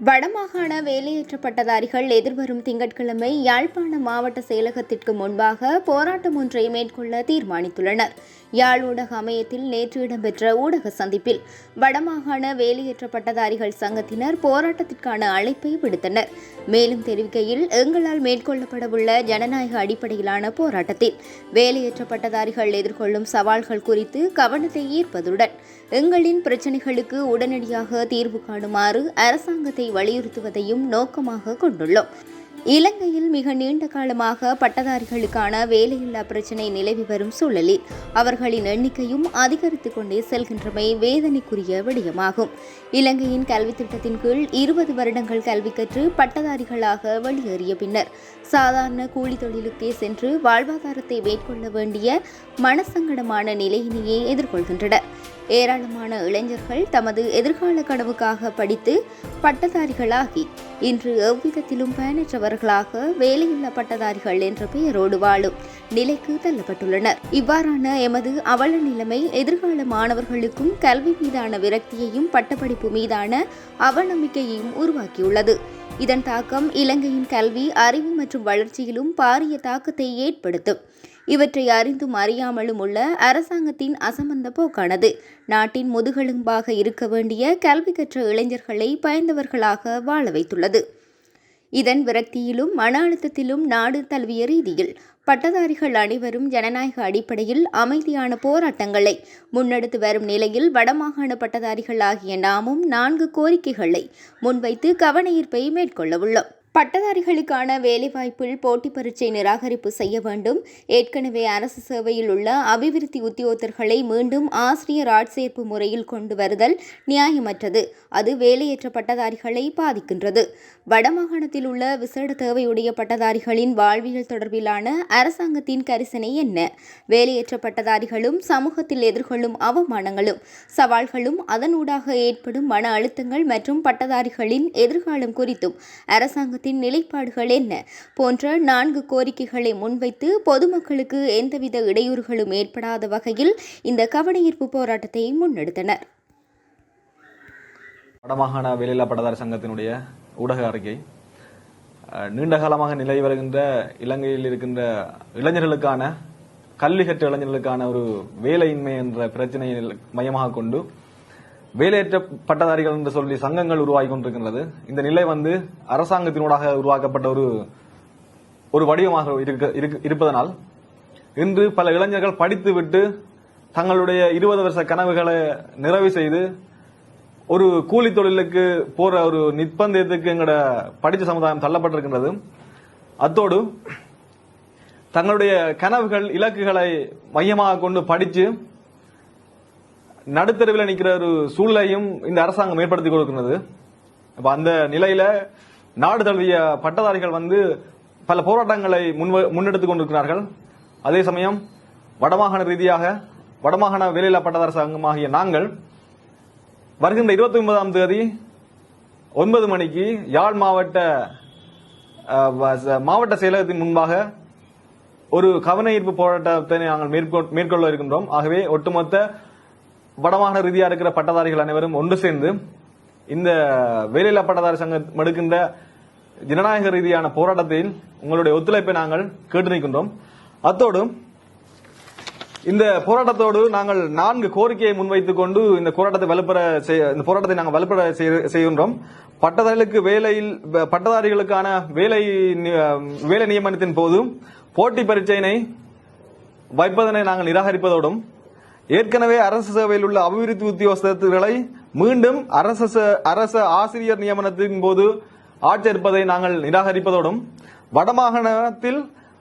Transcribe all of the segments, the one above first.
வடமாகாண வேலையேற்றப்பட்டதாரிகள் எதிர்வரும் திங்கட்கிழமை யாழ்ப்பாண மாவட்ட செயலகத்திற்கு முன்பாக போராட்டம் ஒன்றை மேற்கொள்ள தீர்மானித்துள்ளனர். யாழ் ஊடக அமையத்தில் நேற்று இடம்பெற்ற ஊடக சந்திப்பில் வடமாகாண வேலையற்ற பட்டதாரிகள் சங்கத்தினர் போராட்டத்திற்கான அழைப்பை விடுத்தனர். மேலும் தெரிவிக்கையில் எங்களால் மேற்கொள்ளப்படவுள்ள ஜனநாயக அடிப்படையிலான போராட்டத்தில் வேலையற்ற பட்டதாரிகள் எதிர்கொள்ளும் சவால்கள் குறித்து கவனத்தை ஈர்ப்பதுடன் எங்களின் பிரச்சினைகளுக்கு உடனடியாக தீர்வு காணுமாறு அரசாங்கத்தை வலியுறுத்துவதையும் நோக்கமாக கொண்டுள்ளோம். இலங்கையில் மிக நீண்ட காலமாக பட்டதாரிகளுக்கான வேலையில்லா பிரச்சினை நிலவி வரும் சூழலில் அவர்களின் எண்ணிக்கையும் அதிகரித்துக் கொண்டே செல்கின்றமை வேதனைக்குரிய விடயமாகும். இலங்கையின் கல்வி திட்டத்தின் கீழ் இருபது வருடங்கள் கல்வி கற்று பட்டதாரிகளாக வெளியேறிய பின்னர் சாதாரண கூலி தொழிலுக்கே சென்று வாழ்வாதாரத்தை மேற்கொள்ள வேண்டிய மனசங்கடமான நிலையினையே எதிர்கொள்கின்றனர். ஏராளமான இளைஞர்கள் தமது எதிர்கால கனவுக்காக படித்து பட்டதாரிகளாகி இன்று எவ்விதத்திலும் பயனற்றவர்களாக வேலையில்லா பட்டதாரிகள் என்ற பெயரோடு வாழும் நிலைக்கு தள்ளப்பட்டுள்ளனர். இவ்வாறான எமது அவல நிலைமை எதிர்கால மாணவர்களுக்கும் கல்வி மீதான விரக்தியையும் பட்டப்படிப்பு மீதான அவநம்பிக்கையையும் உருவாக்கியுள்ளது. இதன் தாக்கம் இலங்கையின் கல்வி அறிவு மற்றும் வளர்ச்சியிலும் பாரிய தாக்கத்தை ஏற்படுத்தும். இவற்றை அறிந்தும் அறியாமலும் உள்ள அரசாங்கத்தின் அசமந்த போக்கானது. நாட்டின் முதுகெலும்பாக இருக்க வேண்டிய கல்வி கற்ற இளைஞர்களை பயந்தவர்களாக வாழ வைத்துள்ளது. இதன் விரக்தியிலும் மன அழுத்தத்திலும் நாடு தழுவிய ரீதியில் பட்டதாரிகள் அனைவரும் ஜனநாயக அடிப்படையில் அமைதியான போராட்டங்களை முன்னெடுத்து வரும் நிலையில் வடமாகாண பட்டதாரிகள் ஆகிய நாமும் நான்கு கோரிக்கைகளை முன்வைத்து கவனஈர்ப்பை மேற்கொள்ளவுள்ளோம் மேற்கொள்ள உள்ளோம். பட்டதாரிகளுக்கான வேலைவாய்ப்பில் போட்டி பரீட்சை நிராகரிப்பு செய்ய வேண்டும். ஏற்கனவே அரசு சேவையில் உள்ள அபிவிருத்தி உத்தியோகத்தர்களை மீண்டும் ஆசிரியர் ஆட்சேர்ப்பு முறையில் கொண்டு வருதல் நியாயமற்றது. அது வேலையற்ற பட்டதாரிகளை பாதிக்கின்றது. வடமாகாணத்தில் உள்ள விசேட தேவையுடைய பட்டதாரிகளின் வாழ்வியல் தொடர்பிலான அரசாங்கத்தின் கரிசனை என்ன? வேலையற்ற பட்டதாரிகளும் சமூகத்தில் எதிர்கொள்ளும் அவமானங்களும் சவால்களும் அதனூடாக ஏற்படும் மன அழுத்தங்கள் மற்றும் பட்டதாரிகளின் எதிர்காலம் குறித்தும் அரசாங்கத்தின் நிலைப்பாடுகள் என்ன? போன்ற நான்கு கோரிக்கைகளை முன்வைத்து பொதுமக்களுக்கு எந்தவித இடையூறுகளும் ஏற்படாத வகையில் இந்த கவனஈர்ப்பு போராட்டத்தை முன்னெடுத்தனர். வடமாகாண வேலையில்லா பட்டதாரி சங்கத்தினுடைய ஊடக அறிக்கை நீண்ட காலமாக நிலவி வருகின்ற இலங்கையில் இருக்கின்ற இளைஞர்களுக்கான கல்வி கற்ற இளைஞர்களுக்கான ஒரு வேலையின்மை என்ற பிரச்சனையை மையமாக கொண்டு வேலையற்ற பட்டதாரிகள் என்று சொல்லி சங்கங்கள் உருவாகி கொண்டிருக்கின்றது. இந்த நிலை வந்து அரசாங்கத்தினூடாக உருவாக்கப்பட்ட ஒரு ஒரு வடிவமாக இருக்க- இருப்பதனால் இன்று பல இளைஞர்கள் படித்துவிட்டு தங்களுடைய இருபது வருஷ கனவுகளை நிறைவு செய்து ஒரு கூலி தொழிலுக்கு போற ஒரு நிர்பந்தத்துக்கு எங்களோட படித்த சமுதாயம் தள்ளப்பட்டிருக்கின்றது. அத்தோடு தங்களுடைய கனவுகள் இலக்குகளை மையமாக கொண்டு படித்து நடுத்தருவில் நிற்கிற ஒரு சூழ்நிலையும் இந்த அரசாங்கம் ஏற்படுத்தி கொடுக்கிறது. அப்போ அந்த நிலையில நாடு தழுவிய பட்டதாரிகள் வந்து பல போராட்டங்களை முன்வ- முன்னெடுத்து கொண்டிருக்கிறார்கள். அதே சமயம் வடமாகாண ரீதியாக வடமாகாண வேலையில்லா பட்டதார சங்கமாகிய நாங்கள் வருகின்ற இருபத்தி ஒன்பதாம் தேதி ஒன்பது மணிக்கு யாழ் மாவட்ட வ- மாவட்ட செயலகத்தின் முன்பாக ஒரு கவன ஈர்ப்பு போராட்டத்தை நாங்கள் மேற்கொள்ள இருக்கின்றோம். ஆகவே ஒட்டுமொத்த வடமாகாண ரீதியா இருக்கிற பட்டதாரிகள் அனைவரும் ஒன்று சேர்ந்து இந்த வேலையில்லா பட்டதாரி சங்கம் எடுக்கின்ற ஜனநாயக ரீதியான போராட்டத்தில் உங்களுடைய ஒத்துழைப்பை நாங்கள் கேட்டு நிற்கின்றோம் அத்தோடு இந்த போராட்டத்தோடு நாங்கள் நான்கு கோரிக்கையை முன்வைத்துக் கொண்டு இந்த போராட்டத்தை வலுப்பெற செய்ய- இந்த போராட்டத்தை நாங்கள் வலுப்பெற செய்ய- செய்கின்றோம். பட்டதாரிகளுக்கு வேலையில் பட்டதாரிகளுக்கான வேலை வேலை நியமனத்தின் போது போட்டி பரீட்சையினை வைப்பதனை நாங்கள் நிராகரிப்பதோடும் ஏற்கனவே அரசு சேவையில் உள்ள அபிவிருத்தி உத்தியோகஸ்தர்களை மீண்டும் அரச ச- அரச ஆசிரியர் நியமனத்தின் போது ஆட்சேர்ப்பதை நாங்கள் நிராகரிப்பதோடும் வடமாகாணத்தில்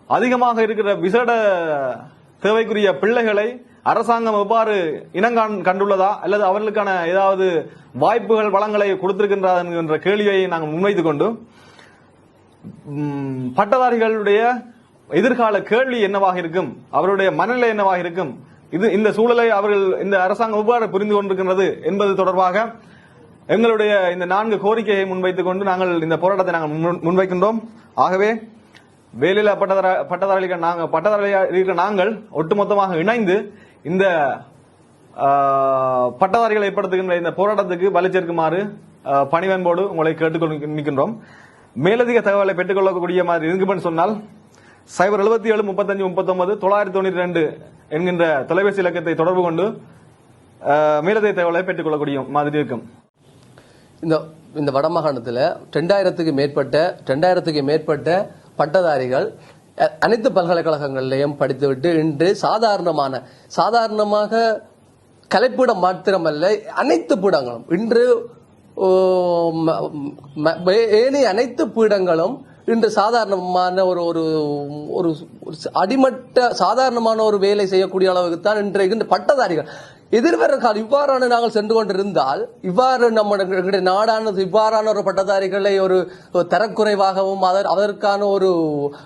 அதிகமாக இருக்கிற விசேட தேவைக்குரிய பிள்ளைகளை அரசாங்கம் எவ்வாறு இனங்கான் கண்டுள்ளதா அல்லது அவர்களுக்கான ஏதாவது வாய்ப்புகள் வளங்களை கொடுத்திருக்கின்றதா என்கின்ற கேள்வியை நாங்கள் முன்வைத்துக் கொண்டு பட்டதாரிகளுடைய எதிர்கால கேள்வி என்னவாக இருக்கும் அவருடைய மனநிலை என்னவாக இருக்கும் இது இந்த சூழலை அவர்கள் இந்த அரசாங்கம் எவ்வாறு புரிந்து கொண்டிருக்கின்றது என்பது தொடர்பாக எங்களுடைய இந்த நான்கு கோரிக்கையை முன்வைத்துக் கொண்டு நாங்கள் இந்த போராட்டத்தை நாங்கள் முன்- முன்வைக்கின்றோம். ஆகவே வேலையில பட்டதார பட்டதாரிகள் நாங்கள் பட்டதாரிகள் நாங்கள் ஒட்டுமொத்தமாக இணைந்து இந்த பட்டதாரிகளை ஏற்படுத்துகின்ற இந்த போராட்டத்துக்கு வலு சேர்க்குமாறு பணிவன்போடு உங்களை கேட்டுக்கொண்டு நிற்கின்றோம் மேலதிக தகவலை பெற்றுக்கொள்ளக்கூடிய மாதிரி இருக்குமென்னு சொன்னால் சைபர் எழுபத்தி ஏழு முப்பத்தஞ்சு முப்பத்தொன்பது தொள்ளாயிரத்தி தொண்ணூற்றி ரெண்டு என்கின்ற தொலைபேசி இலக்கத்தை தொடர்பு கொண்டு ஆஹ், தகவலை பெற்றுக்கொள்ளக்கூடிய மாதிரி இருக்கும். இந்த இந்த வடமாகாணத்தில் ரெண்டாயிரத்துக்கு மேற்பட்ட ரெண்டாயிரத்துக்கு மேற்பட்ட பட்டதாரிகள் அனைத்து பல்கலைக்கழகங்களிலையும் படித்துவிட்டு இன்று சாதாரணமான சாதாரணமாக கலைப்பீடம் மாத்திரமல்ல அனைத்து பீடங்களும். இன்று ஏனைய அனைத்து பீடங்களும் இன்று சாதாரணமான ஒரு ஒரு ஒரு அடிமட்ட சாதாரணமான ஒரு வேலை செய்யக்கூடிய அளவுக்கு தான் இன்றைக்கு இந்த பட்டதாரிகள். எதிர்வர காலம் இவ்வாறான நாங்கள் சென்று கொண்டிருந்தால் இவ்வாறு நம்ம நாடானது இவ்வாறான ஒரு பட்டதாரிகளை ஒரு தரக்குறைவாகவும் அதற்கான ஒரு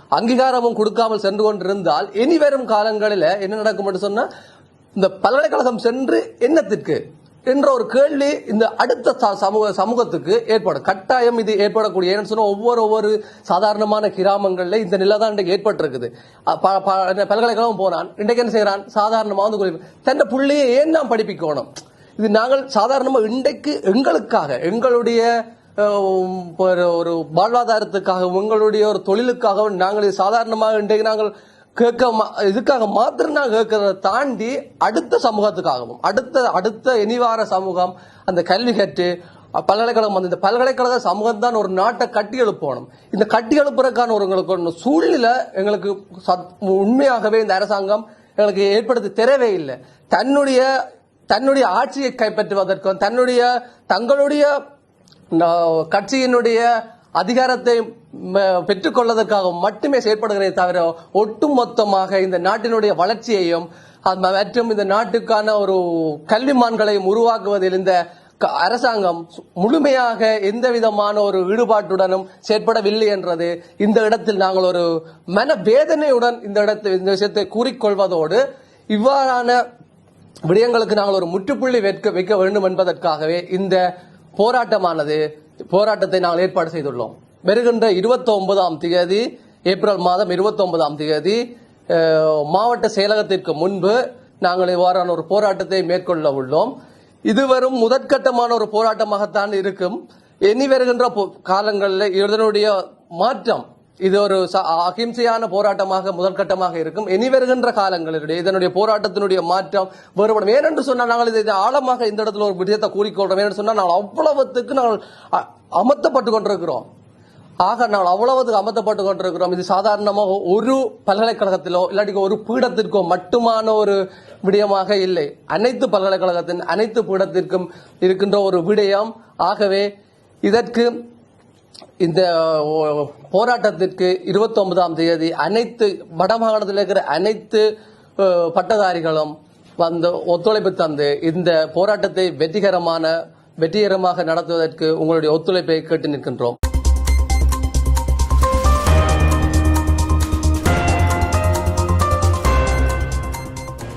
அங்கீகாரமும் கொடுக்காமல் சென்று கொண்டிருந்தால் இனி வரும் காலங்களில் என்ன நடக்கும் என்று சொன்னா இந்த பல்கலைக்கழகம் சென்று என்னத்திற்கு? என்ற ஒரு கேள்வி இந்த அடுத்த ச- சமூக சமூகத்துக்கு ஏற்படும். கட்டாயம் இது ஏற்படக்கூடிய. ஏன்னு சொன்னா ஒவ்வொரு ஒவ்வொரு சாதாரணமான கிராமங்கள்ல இந்த நிலை தான் இன்றைக்கு ஏற்பட்டிருக்குது. ப- பல்கலைக்கழகம் போனான் இன்றைக்கு என்ன செய்யறான் சாதாரணமாக வந்து குறி- தன் பிள்ளையை ஏன் நாம் படிப்பிக்கணும்? இது நாங்கள் சாதாரணமாக இன்றைக்கு எங்களுக்காக எங்களுடைய ஒரு ஒரு வாழ்வாதாரத்துக்காகவும் எங்களுடைய ஒரு தொழிலுக்காகவும் நாங்கள் சாதாரணமாக இன்றைக்கு நாங்கள் கேட்க மா- இதுக்காக மாத்திரம் நான் கேட்கறத தாண்டி அடுத்த சமூகத்துக்காகவும் அடுத்த அடுத்த இனிவார சமூகம் அந்த கல்வி கற்று பல்கலைக்கழகம் வந்து இந்த பல்கலைக்கழக சமூகம் தான் ஒரு நாட்டை கட்டி எழுப்பணும். இந்த கட்டி எழுப்புறதுக்கான ஒரு எங்களுக்கு சூழ்நிலை எங்களுக்கு சத்- உண்மையாகவே இந்த அரசாங்கம் எங்களுக்கு ஏற்படுத்தி தெரியவே இல்லை. தன்னுடைய தன்னுடைய ஆட்சியை கைப்பற்றுவதற்கும் தன்னுடைய தங்களுடைய கட்சியினுடைய அதிகாரத்தை பெற்றுக்கொள்வதற்காக மட்டுமே செயற்படுகிறதே தவிர ஒட்டுமொத்தமாக இந்த நாட்டினுடைய வளர்ச்சியையும் மற்றும் இந்த நாட்டுக்கான ஒரு கல்விமான்களையும் உருவாக்குவதில் இந்த க- அரசாங்கம் முழுமையாக எந்த விதமான ஒரு ஈடுபாட்டுடனும் செயற்படவில்லை என்றது இந்த இடத்தில் நாங்கள் ஒரு மன வேதனையுடன் இந்த இடத்தில் இந்த விஷயத்தை கூறிக்கொள்வதோடு இவ்வாறான விடயங்களுக்கு நாங்கள் ஒரு முற்றுப்புள்ளி வைக்க வைக்க வேண்டும் என்பதற்காகவே இந்த போராட்டமானது போராட்டத்தை நாங்கள் ஏற்பாடு செய்துள்ளோம். வருகின்ற இருபத்தி ஒன்பதாம் தேதி ஏப்ரல் மாதம் இருபத்தி ஒன்பதாம் தேதி மாவட்ட செயலகத்திற்கு முன்பு நாங்கள் இவ்வாறான ஒரு போராட்டத்தை மேற்கொள்ள உள்ளோம். இது வரும் முதற்கட்டமான ஒரு போராட்டமாகத்தான் இருக்கும். இனி வருகின்ற காலங்களில் இதனுடைய மாற்றம் இது ஒரு அகிம்சையான போராட்டமாக முதற்கட்டமாக இருக்கும். இனி வருகின்ற இதனுடைய போராட்டத்தினுடைய மாற்றம் வேறுபடும் ஏனென்று சொன்னால் நாங்கள் இதை ஆழமாக இந்த இடத்துல ஒரு விடயத்தை கூறிக்கொள்றோம் ஏனென்று சொன்னால் நாங்கள் அவ்வளவுத்துக்கு நாங்கள் அமர்த்தப்பட்டு கொண்டிருக்கிறோம். ஆக நாங்கள் அவ்வளவுக்கு அமர்த்தப்பட்டு கொண்டிருக்கிறோம். இது சாதாரணமாக ஒரு பல்கலைக்கழகத்திலோ இல்லாட்டி ஒரு பீடத்திற்கோ மட்டுமான ஒரு விடயமாக இல்லை. அனைத்து பல்கலைக்கழகத்தின் அனைத்து பீடத்திற்கும் இருக்கின்ற ஒரு விடயம். ஆகவே இதற்கு இந்த ஓ, போராட்டத்திற்கு இருபத்தி ஒன்பதாம் தேதி அனைத்து வடமாகாணத்தில் இருக்கிற அனைத்து பட்டதாரிகளும் வந்து ஒத்துழைப்பு தந்து இந்த போராட்டத்தை வெற்றிகரமான வெற்றிகரமாக நடத்துவதற்கு உங்களுடைய ஒத்துழைப்பை கேட்டு நிற்கின்றோம்.